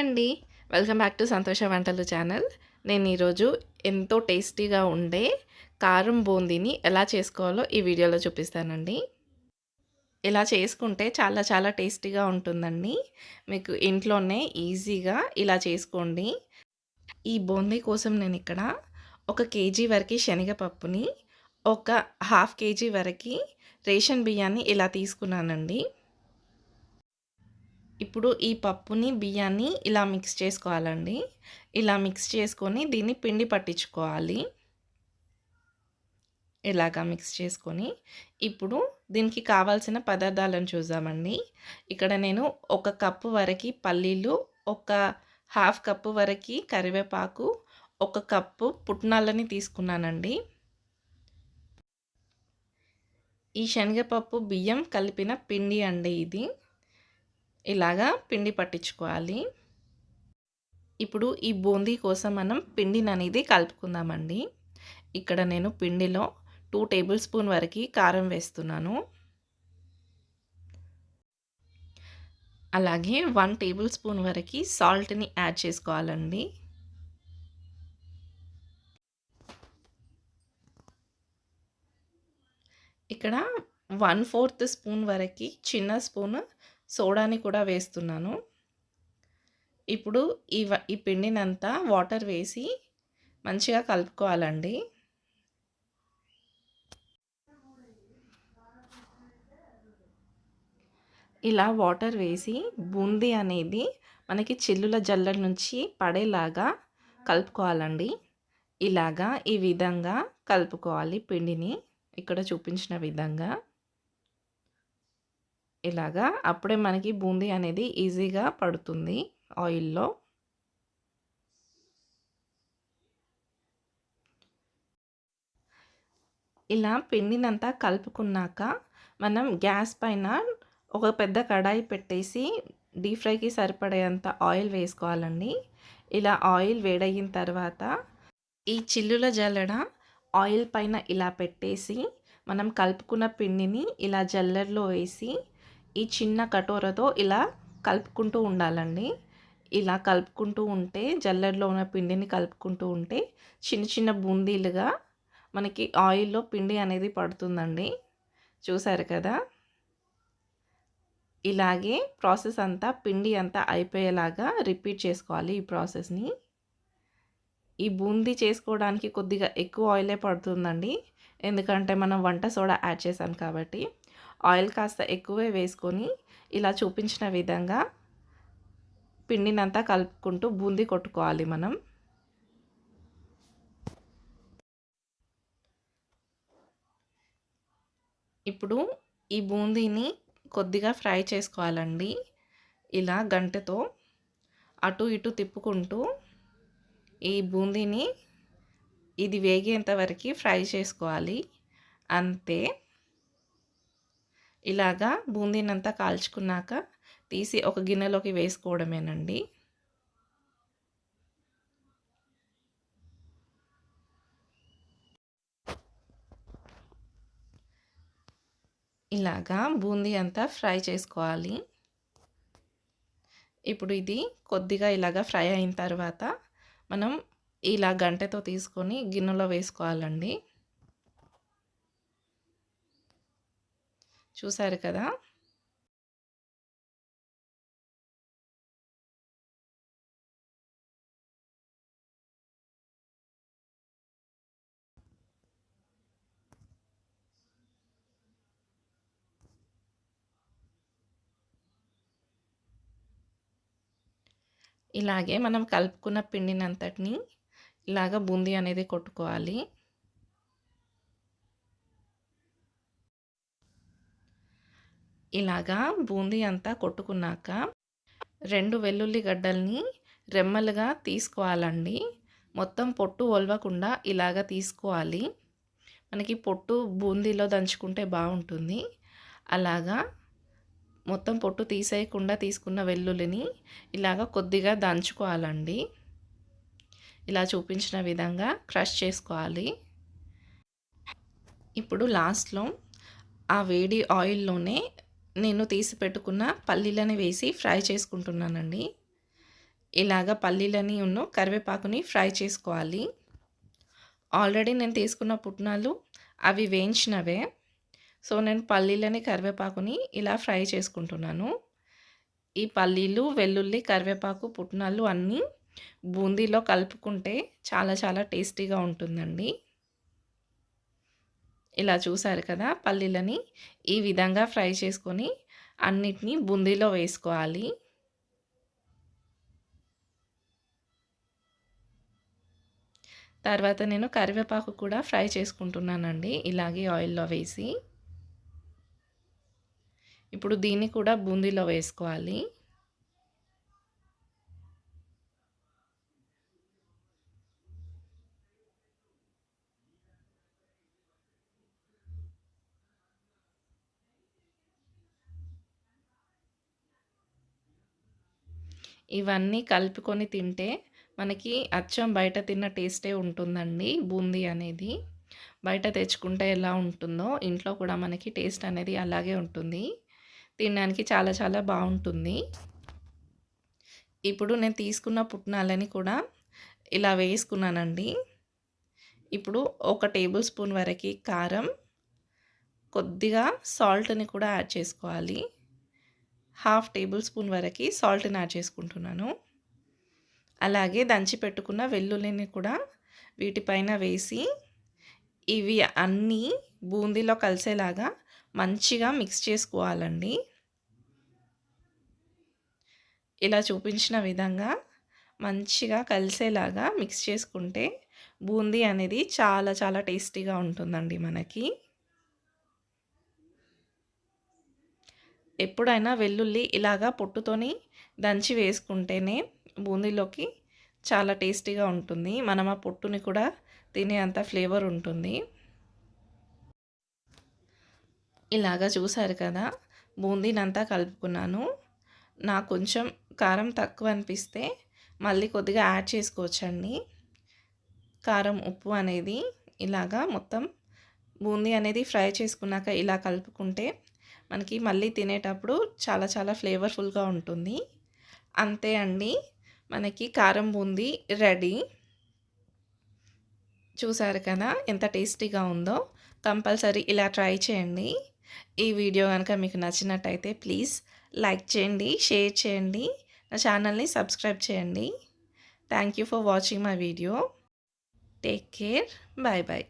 అండి. Welcome back to సంతోష వంటలు ఛానల్ నేను ఈరోజు ఎంతో టేస్టీగా ఉండే కారం బూందీని ఎలా చేసుకోవాలో ఈ వీడియోలో చూపిస్తానండి. ఇలా చేసుకుంటే చాలా చాలా టేస్టీగా ఉంటుందండి. మీకు ఇంట్లోనే ఈజీగా ఇలా చేసుకోండి. ఈ బూందీ కోసం నేను ఇక్కడ ఒక కేజీ వరకు శనగపప్పుని ఒక హాఫ్ కేజీ వరకు రేషన్ బియ్యాన్ని ఇలా తీసుకున్నానండి. ఇప్పుడు ఈ పప్పుని బియ్యాన్ని ఇలా మిక్స్ చేసుకోవాలండి. ఇలా మిక్స్ చేసుకొని దీన్ని పిండి పట్టించుకోవాలి. ఇలాగా మిక్స్ చేసుకొని ఇప్పుడు దీనికి కావాల్సిన పదార్థాలను చూద్దామండి. ఇక్కడ నేను ఒక కప్పు వరకు పల్లీలు ఒక హాఫ్ కప్పు వరకు కరివేపాకు ఒక కప్పు పుట్నాలని తీసుకున్నానండి. ఈ శనగపప్పు బియ్యం కలిపిన పిండి అండి ఇది. ఇలాగా పిండి పట్టించుకోవాలి. ఇప్పుడు ఈ బూందీ కోసం మనం పిండిని అనేది కలుపుకుందామండి. ఇక్కడ నేను పిండిలో టూ టేబుల్ స్పూన్ వరకు కారం వేస్తున్నాను. అలాగే వన్ టేబుల్ స్పూన్ వరకు సాల్ట్ని యాడ్ చేసుకోవాలండి. ఇక్కడ వన్ ఫోర్త్ స్పూన్ వరకు చిన్న స్పూన్ సోడాని కూడా వేస్తున్నాను. ఇప్పుడు ఈ ఈ పిండినంతా వాటర్ వేసి మంచిగా కలుపుకోవాలండి. ఇలా వాటర్ వేసి బూందీ అనేది మనకి చిల్లుల జల్లెడ నుంచి పడేలాగా కలుపుకోవాలండి. ఇలాగా ఈ విధంగా కలుపుకోవాలి పిండిని. ఇక్కడ చూపించిన విధంగా. ఇలాగా అప్పుడే మనకి బూందీ అనేది ఈజీగా పడుతుంది ఆయిల్లో. ఇలా పిండినంతా కలుపుకున్నాక మనం గ్యాస్ పైన ఒక పెద్ద కడాయి పెట్టేసి డీప్ ఫ్రైకి సరిపడేంత ఆయిల్ వేసుకోవాలండి. ఇలా ఆయిల్ వేడయిన తర్వాత ఈ చిల్లుల జల్లడ ఆయిల్ పైన ఇలా పెట్టేసి మనం కలుపుకున్న పిండిని ఇలా జల్లర్లో వేసి ఈ చిన్న కటోరతో ఇలా కలుపుకుంటూ ఉండాలండి. ఇలా కలుపుకుంటూ ఉంటే జల్లెడలో ఉన్న పిండిని కలుపుకుంటూ ఉంటే చిన్న చిన్న బూందీలుగా మనకి ఆయిల్లో పిండి అనేది పడుతుందండి. చూసారు కదా? ఇలాగే ప్రాసెస్ అంతా పిండి అంతా అయిపోయేలాగా రిపీట్ చేసుకోవాలి ఈ ప్రాసెస్ని. ఈ బూందీ చేసుకోవడానికి కొద్దిగా ఎక్కువ ఆయిలే పడుతుందండి. ఎందుకంటే మనం వంట సోడా యాడ్ చేసాం కాబట్టి. ఆయిల్ కాస్త ఎక్కువే వేసుకొని ఇలా చూపించిన విధంగా పిండినంతా కలుపుకుంటూ బూందీ కొట్టుకోవాలి మనం. ఇప్పుడు ఈ బూందీని కొద్దిగా ఫ్రై చేసుకోవాలండి. ఇలా గంటతో అటు ఇటు తిప్పుకుంటూ ఈ బూందీని ఇది వేగేంత వరకు ఫ్రై చేసుకోవాలి. అంతే. ఇలాగా బూందీనంతా కాల్చుకున్నాక తీసి ఒక గిన్నెలోకి వేసుకోవడమేనండి. ఇలాగా బూందీ అంతా ఫ్రై చేసుకోవాలి. ఇప్పుడు ఇది కొద్దిగా ఇలాగా ఫ్రై అయిన తర్వాత మనం ఇలా గంటతో తీసుకొని గిన్నెలో వేసుకోవాలండి. చూసారు కదా? ఇలాగే మనం కలుపుకున్న పిండినంతటిని ఇలాగ బూందీ అనేది కొట్టుకోవాలి. ఇలాగా బూందీ అంతా కొట్టుకున్నాక రెండు వెల్లుల్లి గడ్డల్ని రెమ్మలుగా తీసుకోవాలండి. మొత్తం పొట్టు ఒలవకుండా ఇలాగ తీసుకోవాలి. మనకి పొట్టు బూందీలో దంచుకుంటే బాగుంటుంది. అలాగా మొత్తం పొట్టు తీసేయకుండా తీసుకున్న వెల్లుల్లిని ఇలాగ కొద్దిగా దంచుకోవాలండి. ఇలా చూపించిన విధంగా క్రష్ చేసుకోవాలి. ఇప్పుడు లాస్ట్లో ఆ వేడి ఆయిల్లోనే నేను తీసి పెట్టుకున్న పల్లీలని వేసి ఫ్రై చేసుకుంటున్నానండి. ఇలాగ పల్లీలని ఉన్ను కరివేపాకుని ఫ్రై చేసుకోవాలి. ఆల్రెడీ నేను తీసుకున్న పుట్నాలు అవి వేయించినవే. సో నేను పల్లీలని కరివేపాకుని ఇలా ఫ్రై చేసుకుంటున్నాను. ఈ పల్లీలు వెల్లుల్లి కరివేపాకు పుట్నాలు అన్నీ బూందీలో కలుపుకుంటే చాలా చాలా టేస్టీగా ఉంటుందండి. ఇలా చూసారు కదా పల్లీలని ఈ విధంగా ఫ్రై చేసుకొని అన్నిటినీ బూందీలో వేసుకోవాలి. తర్వాత నేను కరివేపాకు కూడా ఫ్రై చేసుకుంటున్నానండి ఇలాగే ఆయిల్లో వేసి. ఇప్పుడు దీన్ని కూడా బూందీలో వేసుకోవాలి. ఇవన్నీ కలుపుకొని తింటే మనకి అచ్చం బయట తిన్న టేస్టే ఉంటుందండి బూందీ అనేది. బయట తెచ్చుకుంటే ఎలా ఉంటుందో ఇంట్లో కూడా మనకి టేస్ట్ అనేది అలాగే ఉంటుంది. తినడానికి చాలా చాలా బాగుంటుంది. ఇప్పుడు నేను తీసుకున్న పుట్నాలని కూడా ఇలా వేసుకున్నానండి. ఇప్పుడు ఒక టేబుల్ స్పూన్ వరకు కారం కొద్దిగా సాల్ట్ని కూడా యాడ్ చేసుకోవాలి. హాఫ్ టేబుల్ స్పూన్ వరకు సాల్ట్ని యాడ్ చేసుకుంటున్నాను. అలాగే దంచి పెట్టుకున్న వెల్లుల్లిని కూడా వీటిపైన వేసి ఇవి అన్నీ బూందీలో కలిసేలాగా మంచిగా మిక్స్ చేసుకోవాలండి. ఇలా చూపించిన విధంగా మంచిగా కలిసేలాగా మిక్స్ చేసుకుంటే బూందీ అనేది చాలా చాలా టేస్టీగా ఉంటుందండి మనకి. ఎప్పుడైనా వెల్లుల్లి ఇలాగా పొట్టుతోని దంచి వేసుకుంటేనే బూందీలోకి చాలా టేస్టీగా ఉంటుంది. మనం ఆ పొట్టుని కూడా తినే అంత ఫ్లేవర్ ఉంటుంది. ఇలాగా చూసారు కదా బూందీనంతా కలుపుకున్నాను. నాకు కొంచెం కారం తక్కువ అనిపిస్తే మళ్ళీ కొద్దిగా యాడ్ చేసుకోవచ్చండి. కారం ఉప్పు అనేది ఇలాగా మొత్తం బూందీ అనేది ఫ్రై చేసుకున్నాక ఇలా కలుపుకుంటే మనకి మళ్ళీ తినేటప్పుడు చాలా చాలా ఫ్లేవర్ఫుల్గా ఉంటుంది. అంతే అండి. మనకి కారం బూందీ రెడీ. చూసారు కదా ఎంత టేస్టీగా ఉందో. కంపల్సరీ ఇలా ట్రై చేయండి. ఈ వీడియో కనుక మీకు నచ్చినట్టయితే ప్లీజ్ లైక్ చేయండి షేర్ చేయండి నా ఛానల్ని సబ్స్క్రైబ్ చేయండి. Thank you for watching my video. Take care. Bye bye